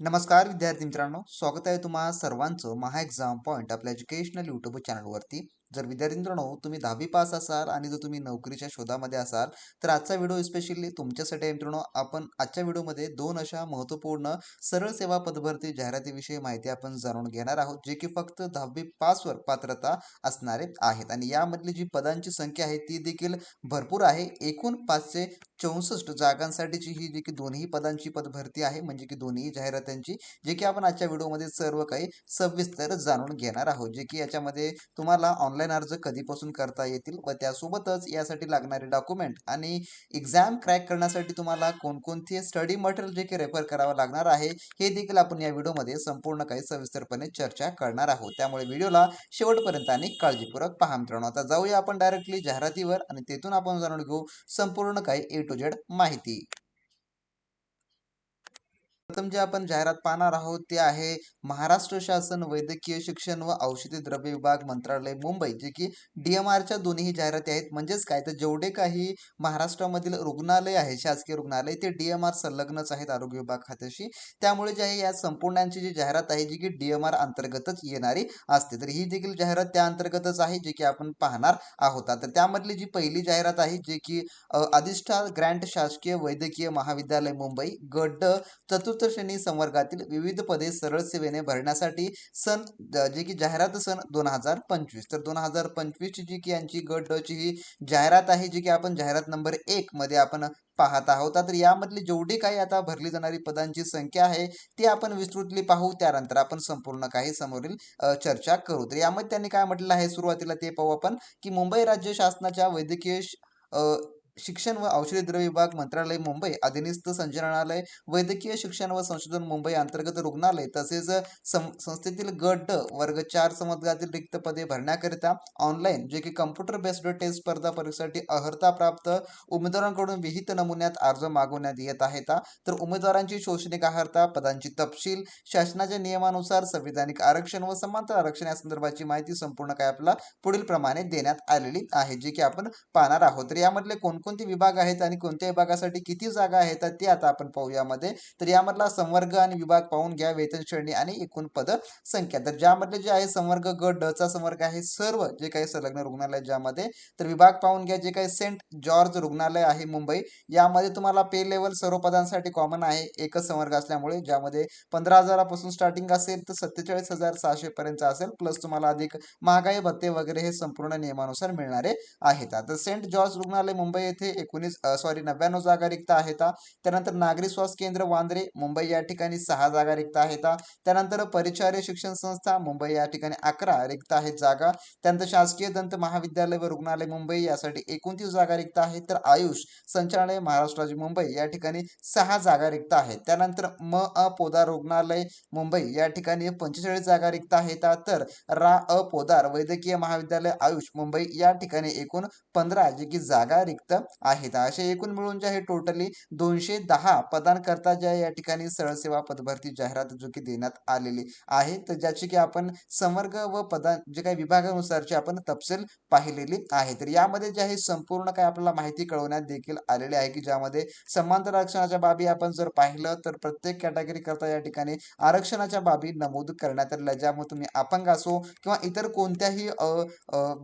नमस्कार विद्यार्थी मित्रांनो. स्वागत आहे तुम्हा सर्वांचं महा एक्झाम पॉईंट आपल्या एज्युकेशनल यूट्यूब चॅनलवरती जर विद्यार्थी मित्रांनो तुम्ही दहावी पास असाल आणि जर तुम्ही नोकरीच्या शोधामध्ये असाल तर आजचा व्हिडिओ स्पेशली तुमच्यासाठी आहे मित्रांनो. आपण आजच्या व्हिडिओमध्ये दोन अशा महत्त्वपूर्ण सरळ सेवा पदभरती जाहिरातीविषयी माहिती आपण जाणून घेणार आहोत जे की फक्त दहावी पासवर पात्रता असणारे आहेत. आणि यामधली जी पदांची संख्या आहे ती देखील भरपूर आहे. एकूण पाचशे चौसष्ट जागांसाठीची ही जी की दोन्ही पदांची पदभरती आहे म्हणजे की दोन्ही जाहिरातांची जे की आपण आजच्या व्हिडिओमध्ये सर्व काही सविस्तर जाणून घेणार आहोत. जे की याच्यामध्ये तुम्हाला ऑनलाईन अर्ज कधीपासून करता येतील व त्यासोबतच यासाठी लागणारे डॉक्युमेंट आणि एक्झाम क्रॅक करण्यासाठी तुम्हाला कोणकोणते स्टडी मटेरियल जे की रेफर करावं लागणार आहे हे देखील आपण या व्हिडिओमध्ये संपूर्ण काही सविस्तरपणे चर्चा करणार आहोत. त्यामुळे व्हिडिओला शेवटपर्यंत आणि काळजीपूर्वक पहा मित्रांनो. आता जाऊया आपण डायरेक्टली जाहिरातीवर आणि तेथून आपण जाणून घेऊ संपूर्ण काही ए टू जेड माहिती. प्रथम जे आपण जाहिरात पाहणार आहोत ते आहे महाराष्ट्र शासन वैद्यकीय शिक्षण व औषधी द्रव्य विभाग मंत्रालय मुंबई जे की डीएमआरच्या दोन्ही जाहिराती आहेत. म्हणजेच काय? तर जेवढे काही महाराष्ट्रामधील रुग्णालय आहे शासकीय रुग्णालय ते डीएमआर संलग्नच आहेत आरोग्य विभाग खात्याशी. त्यामुळे जे आहे या संपूर्णांची जी जाहिरात आहे जी की डीएमआर अंतर्गतच येणारी असते. तर ही देखील जाहिरात त्या अंतर्गतच आहे जे की आपण पाहणार आहोत. तर त्यामधली जी पहिली जाहिरात आहे जे की अधिष्ठा ग्रँट शासकीय वैद्यकीय महाविद्यालय मुंबई गड चतुर्थ श्रेणी संवर्गातील विविध पदे सरळ सेवेने भरण्यासाठी सन जे की जाहिरात सन दोन हजार पंचवीस. तर दोन हजार पंचवीसची जी की यांची गट ची ही जाहिरात आहे जी की आपण जाहिरात नंबर एक मध्ये आपण पाहत आहोत. तर यामधली जेवढी काही आता भरली जाणारी पदांची संख्या आहे ती आपण विस्तृतली पाहू. त्यानंतर आपण संपूर्ण काही समोरील चर्चा करू. तर यामध्ये त्यांनी काय म्हटलं आहे सुरुवातीला ते पाहू आपण की मुंबई राज्य शासनाच्या वैद्यकीय शिक्षण व औषधी द्रव्य विभाग मंत्रालय मुंबई. अधिनिस्थ संचालनालय वैद्यकीय शिक्षण व संशोधन मुंबई अंतर्गत रुग्णालय तसेच संस्थेतील गट वर्ग चार संवर्गातील रिक्त पदे भरण्याकरिता ऑनलाईन जे की कम्प्युटर बेस्ड टेस्ट स्पर्धा परीक्षेसाठी अर्हता प्राप्त उमेदवारांकडून विहित नमुन्यात अर्ज मागवण्यात येत आहेत. तर उमेदवारांची शोषणिक अर्हता पदांची तपशील शासनाच्या नियमानुसार संविधानिक आरक्षण व समांतर आरक्षण या संदर्भाची माहिती संपूर्ण काय आपल्याला पुढील प्रमाणे देण्यात आलेली आहे जे की आपण पाहणार आहोत. तर यामधले कोण कोणकोणते विभाग आहेत आणि कोणत्या विभागासाठी किती जागा आहेत ते आता आपण पाहू यामध्ये. तर यामधला संवर्ग आणि विभाग पाहून घ्या वेतन श्रेणी आणि एकूण पद संख्या. तर ज्यामधले जे आहे संवर्ग ग ड चा संवर्ग आहे सर्व जे काही संलग्न रुग्णालय ज्यामध्ये. तर विभाग पाहून घ्या जे काही सेंट जॉर्ज रुग्णालय आहे मुंबई. यामध्ये तुम्हाला पे लेवल सर्व पदांसाठी कॉमन आहे एकच संवर्ग असल्यामुळे ज्यामध्ये पंधरा हजारापासून स्टार्टिंग असेल तर सत्तेचाळीस हजार सहाशे पर्यंत असेल प्लस तुम्हाला अधिक महागाई भत्ते वगैरे हे संपूर्ण नियमानुसार मिळणारे आहेत. आता सेंट जॉर्ज रुग्णालय मुंबई येथे एकोणीस सॉरी नव्याण्णव जागा रिक्त आहेत. त्यानंतर नागरी स्वास्थ्य केंद्र वांद्रे मुंबई या ठिकाणी सहा जागा रिक्त आहेत. त्यानंतर परिचार्य शिक्षण संस्था मुंबई या ठिकाणी अकरा रिक्त आहेत जागा. त्यानंतर शासकीय दंत महाविद्यालय व रुग्णालय मुंबई यासाठी एकोणतीस जागा रिक्त आहेत. तर आयुष संचालनालय महाराष्ट्राची मुंबई या ठिकाणी सहा जागा रिक्त आहेत. त्यानंतर म अ पोदार रुग्णालय मुंबई या ठिकाणी पंचेचाळीस जागा रिक्त आहेत. तर रा अ पोदार वैद्यकीय महाविद्यालय आयुष मुंबई या ठिकाणी एकूण पंधरा जे की जागा रिक्त आहेत. असे एकूण मिळून जे आहे टोटली दोनशे दहा पदांकरता ज्या या ठिकाणी सरळसेवा पदभरती जाहिरात जो की देण्यात आलेली आहे. तर ज्याची की आपण संवर्ग व पदा जे काही विभागानुसारची आपण तपशील पाहिलेली आहे. तर यामध्ये जे आहे संपूर्ण काय आपल्याला माहिती कळवण्यात देखील आलेली आहे की ज्यामध्ये समांतर आरक्षणाच्या बाबी आपण जर पाहिलं तर प्रत्येक कॅटेगरी करता या ठिकाणी आरक्षणाच्या बाबी नमूद करण्यात आलेल्या ज्यामुळे तुम्ही अपंग असो किंवा इतर कोणत्याही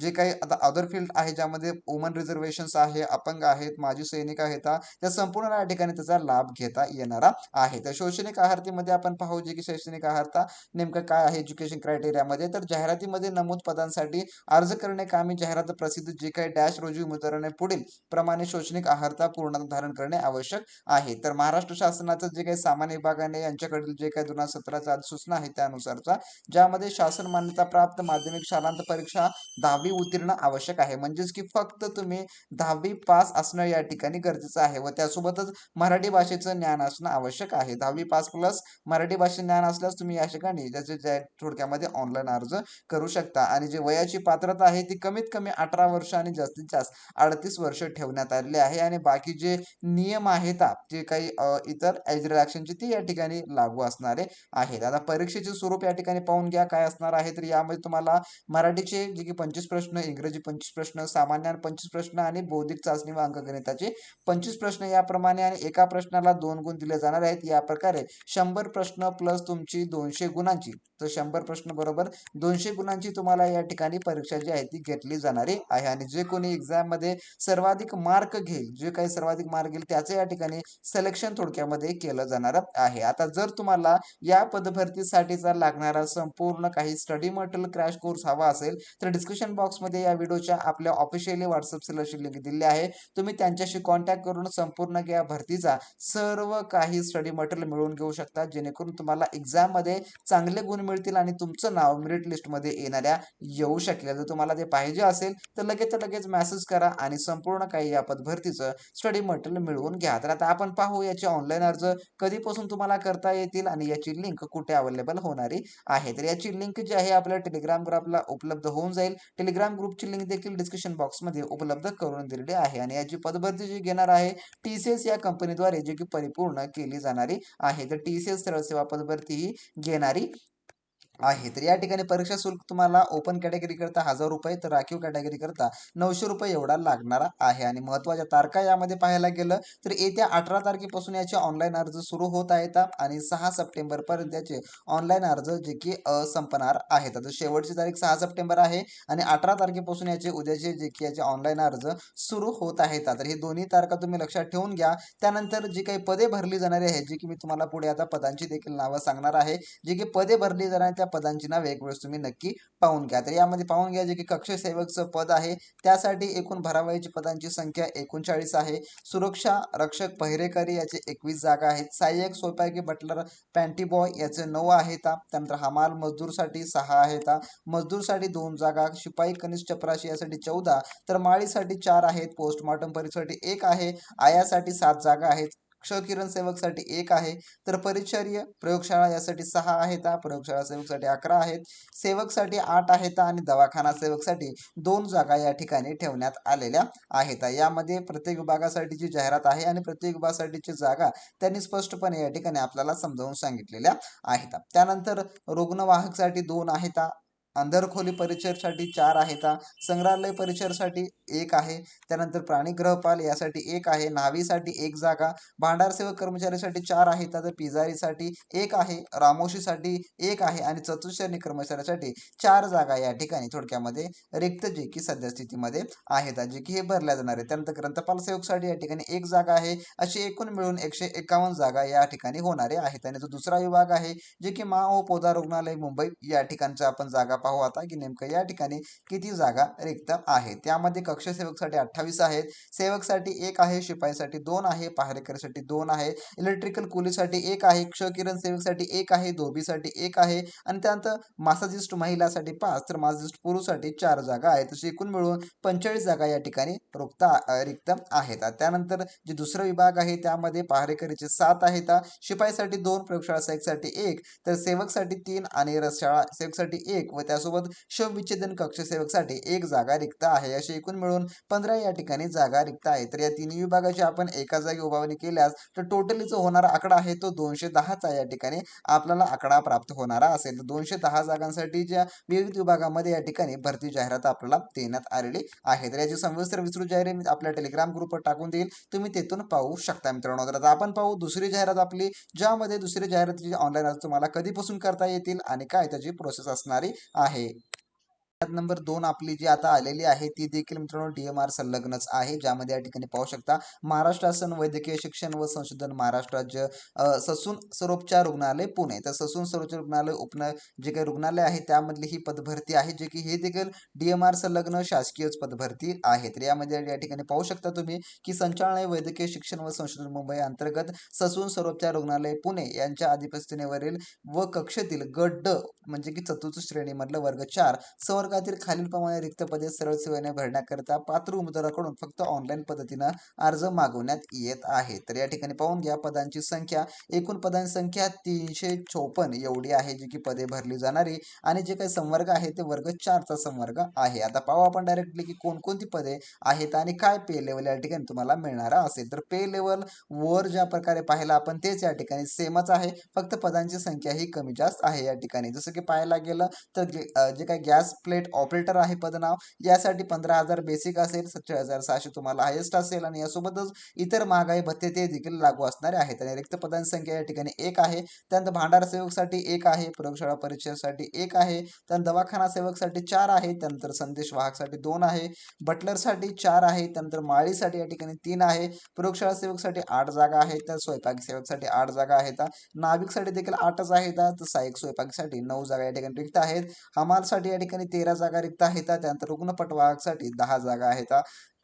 जे काही आता अदर फील्ड आहे ज्यामध्ये वुमन रिझर्वेशन्स आहे अपंग आहेत माजी सैनिक आहेत त्या संपूर्ण या ठिकाणी त्याचा लाभ घेता येणारा आहे. तर शैक्षणिक आहारतीमध्ये आपण पाहू जे की शैक्षणिक आहारता नेमकं काय आहे एज्युकेशन क्रायटेरियामध्ये तर जाहिरातीमध्ये नमूद पदांसाठी अर्ज करणे कामी जाहिरात प्रसिद्ध जे काही डॅश रोजी उमेदवाराने पुढील प्रमाणे शैक्षणिक आहारता पूर्ण धारण करणे आवश्यक आहे. तर महाराष्ट्र शासनाचं जे काही सामान्य विभागाने यांच्याकडील जे काही दोन हजार सतराचा सूचना आहे त्यानुसारचा ज्यामध्ये शासन मान्यता प्राप्त माध्यमिक शालांत परीक्षा दहावी उत्तीर्ण आवश्यक आहे. म्हणजेच की फक्त तुम्ही दहावी पास असणं या ठिकाणी गरजेचं आहे व त्यासोबतच मराठी भाषेचं ज्ञान असणं आवश्यक आहे. दहावी पास प्लस मराठी भाषेत ज्ञान असल्यास तुम्ही या ठिकाणी त्याचे थोडक्यामध्ये ऑनलाईन अर्ज करू शकता. आणि जे वयाची पात्रता आहे ती कमीत कमी अठरा वर्ष आणि जास्तीत जास्त अडतीस वर्ष ठेवण्यात आलेली आहे. आणि बाकी जे नियम आहेत जे काही इतर एज रिलॅक्शनचे ती या ठिकाणी लागू असणारे आहेत. आता परीक्षेचे स्वरूप या ठिकाणी पाहून घ्या काय असणार आहे. तर यामध्ये तुम्हाला मराठीचे जे की पंचवीस प्रश्न इंग्रजी पंचवीस प्रश्न सामान्य पंचवीस प्रश्न आणि बौद्धिक चाचणी व अंकगणिताचे पंचवीस प्रश्न याप्रमाणे आणि एका प्रश्नाला दोन गुण दिले जाणार आहेत. या प्रकारे शंभर प्रश्न प्लस तुमची दोनशे गुणांची. तर शंभर प्रश्न बरोबर. दोनशे गुणांची तुम्हाला या ठिकाणी परीक्षा जी आहे ती घेतली जाणारी आहे. आणि जे कोणी एक्झाममध्ये सर्वाधिक मार्क घेईल जे काही सर्वाधिक मार्क घेईल त्याचं या ठिकाणी सिलेक्शन थोडक्यामध्ये केलं जाणार आहे. आता जर तुम्हाला या पदभरतीसाठीचा लागणारा संपूर्ण काही स्टडी मटेरियल क्रॅश कोर्स हवा असेल तर डिस्क्रिप्शन बॉक्समध्ये या व्हिडिओच्या आपल्या ऑफिशियली व्हॉट्सअप सेलरची लिंक दिली आहे. तुम्ही त्यांच्याशी कॉन्टॅक्ट करून संपूर्ण या भरतीचा सर्व काही स्टडी मटेरियल मिळवून घेऊ शकता. जेणेकरून तुम्हाला एक्झाममध्ये चांगले गुण मिळतील आणि तुमचं नाव मेरिट लिस्टमध्ये येणाऱ्या येऊ शकेल. जर तुम्हाला ते पाहिजे असेल तर लगेच लगेच मेसेज करा आणि संपूर्ण काही या पदभरतीचं स्टडी मटेरियल मिळवून घ्या. तर आता आपण पाहू याचे ऑनलाईन अर्ज कधीपासून तुम्हाला करता येतील आणि याची लिंक कुठे अवेलेबल होणारी आहे. तर याची लिंक जी आहे आपल्या टेलिग्राम ग्रुपला उपलब्ध होऊन जाईल. टेलिग्राम ग्रुपची लिंक देखील डिस्क्रिप्शन बॉक्समध्ये उपलब्ध करून दिलेली आहे आणि याची पदभरती जी घेणार आहे टी सी एस या कंपनीद्वारे जी की परिपूर्ण केली जाणारी आहे. तर टी सी एस सरळ सेवा पदभरती ही घेणारी आहे. तर या ठिकाणी परीक्षा शुल्क तुम्हाला ओपन कॅटेगरी करता हजार रुपये तर राखीव कॅटेगरी करता नऊशे रुपये एवढा लागणारा आहे. आणि महत्त्वाच्या तारखा यामध्ये पाहायला गेलं तर येत्या अठरा तारखेपासून याचे ऑनलाईन अर्ज सुरू होत आहेत आणि सहा सप्टेंबर पर्यंत याचे ऑनलाईन अर्ज जे की संपणार आहेत. आता शेवटची तारीख सहा सप्टेंबर आहे आणि अठरा तारखेपासून याचे उद्याचे जे की याचे ऑनलाईन अर्ज सुरू होत आहेत. तर हे दोन्ही तारखा तुम्ही लक्षात ठेवून घ्या. त्यानंतर जी काही पदे भरली जाणारी आहेत जी की मी तुम्हाला पुढे आता पदांची देखील नावं सांगणार आहे जी की पदे भरली जाणार त्या पदांची नावे एक वेळेस तुम्ही नक्की पाहून घ्या. तर यामध्ये पाहून घ्या जे की कक्षसेवकचं पद आहे. त्यासाठी एकूण भरावयाची पदांची संख्या एकोणचाळीस आहे. सुरक्षा रक्षक पहिरेकरी याचे एकवीस जागा आहेत. सहाय्यक सोपायकी बटलर पॅन्टी बॉय याचे नऊ आहेत. त्यानंतर हमाल मजदूरसाठी सहा आहेत. मजदूरसाठी दोन जागा शिपाई कनिष्ठ चपराशी यासाठी चौदा तर माळीसाठी चार आहेत. पोस्टमॉर्टम परीक्षेसाठी एक आहे. आयासाठी सात जागा आहेत. क्षकिरण सेवकसाठी एक आहे. तर परिचर्य प्रयोगशाळा यासाठी सहा आहेत. प्रयोगशाळा सेवकसाठी अकरा आहेत. सेवकसाठी आठ आहेत आणि दवाखाना सेवकसाठी दोन जागा या ठिकाणी ठेवण्यात आलेल्या आहेत. यामध्ये प्रत्येक विभागासाठी जी जाहिरात आहे आणि प्रत्येक विभागासाठीची जागा त्यांनी स्पष्टपणे या ठिकाणी आपल्याला समजावून सांगितलेल्या आहेत. त्यानंतर रुग्णवाहकसाठी दोन आहेत. अंधरखोली परिचरसाठी चार आहेत संग्रहालय परिचरसाठी एक आहे त्यानंतर प्राणी ग्रहपाल यासाठी एक आहे न्हावीसाठी एक जागा भांडारसेवक कर्मचारीसाठी चार आहेत तर पिजारीसाठी एक आहे रामोशीसाठी एक आहे आणि चतुश्रेणी कर्मचाऱ्यासाठी चार जागा या ठिकाणी थोडक्यामध्ये रिक्त जे की सद्यस्थितीमध्ये आहेत जे की हे भरल्या जाणार आहे त्यानंतर ग्रंथपाल सेवकसाठी या ठिकाणी एक जागा आहे अशी एकूण मिळून एकशे एकावन्न जागा या ठिकाणी होणारे आहेत. आणि जो दुसरा विभाग आहे जे की मा ओ पोदा रुग्णालय मुंबई या ठिकाणच्या आपण जागा पाहू आता की नेमकं या ठिकाणी किती जागा रिक्त आहेत. त्यामध्ये कक्ष सेवकसाठी अठ्ठावीस आहेत. सेवकसाठी एक आहे शिपाईसाठी दोन आहे पहारेकरीसाठी दोन आहे इलेक्ट्रिकल कुलीसाठी एक आहे क्षकिरण सेवकसाठी एक आहे धोबीसाठी एक आहे आणि त्यानंतर मासाजिस्ट महिलासाठी पाच तर मासाजिस्ट पुरुषसाठी चार जागा आहेत. तशी एकूण मिळून पंचेचाळीस जागा या ठिकाणी रुक्त रिक्त आहेत. त्यानंतर जे दुसरा विभाग आहे त्यामध्ये पहारेकरीचे सात आहेत. शिपाईसाठी दोन प्रयोगशाळा सेवकसाठी एक तर सेवकसाठी तीन आणि रसशाळा सेवकसाठी एक व त्या त्यासोबत शवविच्छेदन कक्ष सेवकसाठी एक जागा रिक्त आहे. अशी एकूण मिळून पंधरा या ठिकाणी जागा रिक्त आहे तर या तिन्ही विभागाची आपण एका जागी उभारणी केल्यास तर टोटली जो होणारा आकडा आहे तो दोनशे दहाचा या ठिकाणी आपल्याला आकडा प्राप्त होणारा असेल. तर दोनशे दहा जागांसाठी ज्या विविध विभागामध्ये या ठिकाणी भरती जाहिरात आपल्याला देण्यात आलेली आहे. तर याची संविस्तर विस्तृत जाहिरात मी आपल्या टेलिग्राम ग्रुपवर टाकून देईल. तुम्ही तेथून पाहू शकता मित्रांनो. तर आता आपण पाहू दुसरी जाहिरात आपली ज्यामध्ये दुसरी जाहिरातीची ऑनलाईन तुम्हाला कधीपासून करता येतील आणि काय त्याची प्रोसेस असणारी आहे. आहे. नंबर दोन आपली जी आता आलेली आहे ती देखील मित्रांनो डी एम आर संलग्नच आहे ज्यामध्ये या ठिकाणी पाहू शकता महाराष्ट्र शासन वैद्यकीय शिक्षण व संशोधन महाराष्ट्र राज्य ससून सरोपचार रुग्णालय पुणे. तर ससून सरोपचार रुग्णालय उपन जे काही रुग्णालय आहे त्यामधली ही पदभरती आहे जे की हे देखील डी एम आर संलग्न शासकीयच पदभरती आहे. तर यामध्ये या ठिकाणी पाहू शकता तुम्ही की संचालनालय वैद्यकीय शिक्षण व संशोधन मुंबई अंतर्गत ससून सरोपचार रुग्णालय पुणे यांच्या अधिपस्थिनेवरील व कक्षेतील गट ड म्हणजे की चतुर्थ श्रेणीमधलं वर्ग चार सवर वर्गातील खालीलप्रमाणे रिक्त पदे सरळ सेवेने भरण्याकरिता पात्र उमेदवाराकडून फक्त ऑनलाईन पद्धतीनं अर्ज मागवण्यात येत आहे. तर या ठिकाणी पाहून घ्या पदांची संख्या. एकूण पदांची संख्या तीनशे चौपन्न एवढी आहे जी की पदे भरली जाणारी. आणि जे काही संवर्ग आहे ते वर्ग चारचा संवर्ग आहे. आता पाहू आपण डायरेक्टली की कोणकोणती पदे आहेत आणि काय पे लेवल या ठिकाणी तुम्हाला मिळणारा असेल. तर पे लेवल वर ज्या प्रकारे पाहिलं आपण तेच या ठिकाणी सेमच आहे. फक्त पदांची संख्या ही कमी जास्त आहे या ठिकाणी. जसं की पाहायला गेलं तर जे काही गॅस प्ले पायलट ऑपरेटर आहे पदनाव यासाठी पंधरा हजार बेसिक असेल सत्तर हजार सहाशे तुम्हाला हायेस्ट असेल आणि यासोबतच इतर महागाई भत्ते ते देखील लागू असणारे आहेत. आणि रिक्त पदांची संख्या या ठिकाणी एक आहे. त्यानंतर भांडार सेवकसाठी एक आहे प्रयोगशाळा परीक्षेसाठी एक आहे त्यानंतर दवाखाना सेवकसाठी चार आहे त्यानंतर संदेश वाहकसाठी दोन आहे बटलरसाठी चार आहे त्यानंतर माळीसाठी या ठिकाणी तीन आहे प्रयोगशाळा सेवकसाठी आठ जागा आहेत तर स्वयंपाक सेवकसाठी आठ जागा आहेत नाविकसाठी देखील आठच आहेत तर सहाय्यक स्वयंपाकसाठी नऊ जागा या ठिकाणी रिक्त आहेत. हमालसाठी या ठिकाणी तेरा जागा रिक्त आहेत. त्यानंतर रुग्णपटवाहकसाठी दहा जागा आहेत.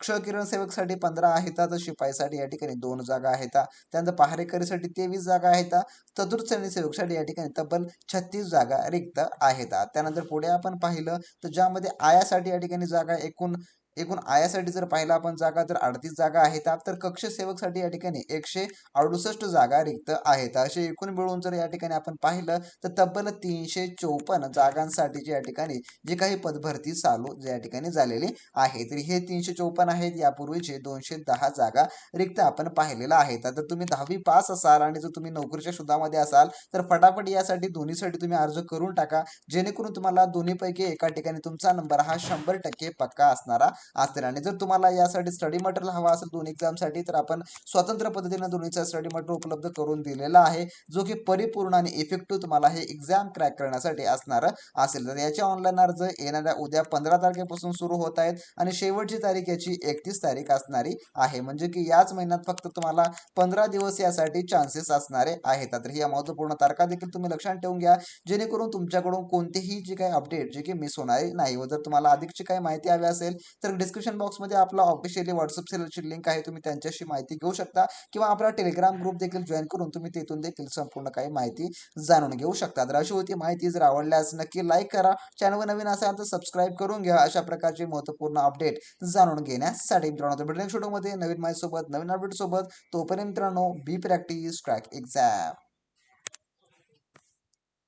क्षकिरण सेवकसाठी पंधरा आहेत. तर शिपाईसाठी या ठिकाणी दोन जागा आहेत. त्यानंतर पहारेकरीसाठी तेवीस जागा आहेत. चतुर्थ श्रेणी सेवकसाठी या ठिकाणी तब्बल छत्तीस जागा रिक्त आहेत. त्यानंतर पुढे आपण पाहिलं तर ज्यामध्ये आयासाठी या ठिकाणी जागा एकूण एकूण आयासाठी जर पाहिलं आपण जागा तर अडतीस जागा आहेत तर कक्षसेवकसाठी या ठिकाणी एकशे अडुसष्ट जागा रिक्त आहेत. असे एकूण मिळून जर या ठिकाणी आपण पाहिलं तर तब्बल तीनशे चौपन्न जागांसाठी या ठिकाणी जी काही पदभरती चालू या ठिकाणी झालेली आहे. तर हे तीनशे चौपन्न आहेत. यापूर्वीचे दोनशे दहा जागा रिक्त आपण पाहिलेल्या आहेत तर तुम्ही दहावी पास असाल आणि जर तुम्ही नोकरीच्या शोधामध्ये असाल तर फटाफट यासाठी दोन्हीसाठी तुम्ही अर्ज करून टाका. जेणेकरून तुम्हाला दोन्हीपैकी एका ठिकाणी तुमचा नंबर हा शंभर टक्के पक्का असणारा असतील. आणि जर तुम्हाला यासाठी स्टडी मटेरियल हवा असेल दोन एक्झामसाठी तर आपण स्वतंत्र पद्धतीने दोन्हीचा स्टडी मटेरियल उपलब्ध करून दिलेला आहे जो की परिपूर्ण आणि इफेक्टिव्ह तुम्हाला हे एक्झाम क्रॅक करण्यासाठी असणार असेल. तर याचे ऑनलाईन अर्ज येणाऱ्या उद्या पंधरा तारखेपासून सुरू होत आहेत आणि शेवटची तारीख याची एकतीस तारीख असणारी आहे. म्हणजे की याच महिन्यात फक्त तुम्हाला पंधरा दिवस यासाठी चान्सेस असणारे आहेत. तर ही महत्त्वपूर्ण तारखा देखील तुम्ही लक्षात ठेवून घ्या. जेणेकरून तुमच्याकडून कोणतीही जी काही अपडेट जे की मिस होणारी नाही व जर तुम्हाला अधिकची काही माहिती हवी असेल तर डिस्क्रिप्शन बॉक्समध्ये आपला ऑफिशियली व्हॉट्सअप सेलची लिंक आहे. तुम्ही त्यांच्याशी माहिती घेऊ शकता. किंवा आपला टेलिग्राम ग्रुप देखील जॉईन करून तुम्ही तिथून देखील संपूर्ण काही माहिती जाणून घेऊ शकता. तर अशी होती माहिती. जर आवडल्यास नक्की लाईक करा. चॅनलवर नवीन असाल तर सबस्क्राईब करून घ्या. अशा प्रकारचे महत्त्वपूर्ण अपडेट जाणून घेण्यासाठी मित्रांनो तर व्हिडिओ नवीन माहितीसोबत नवीन अपडेटसोबत तोपर्यंत मित्रांनो बी प्रॅक्टिस ट्रॅक एक्झाम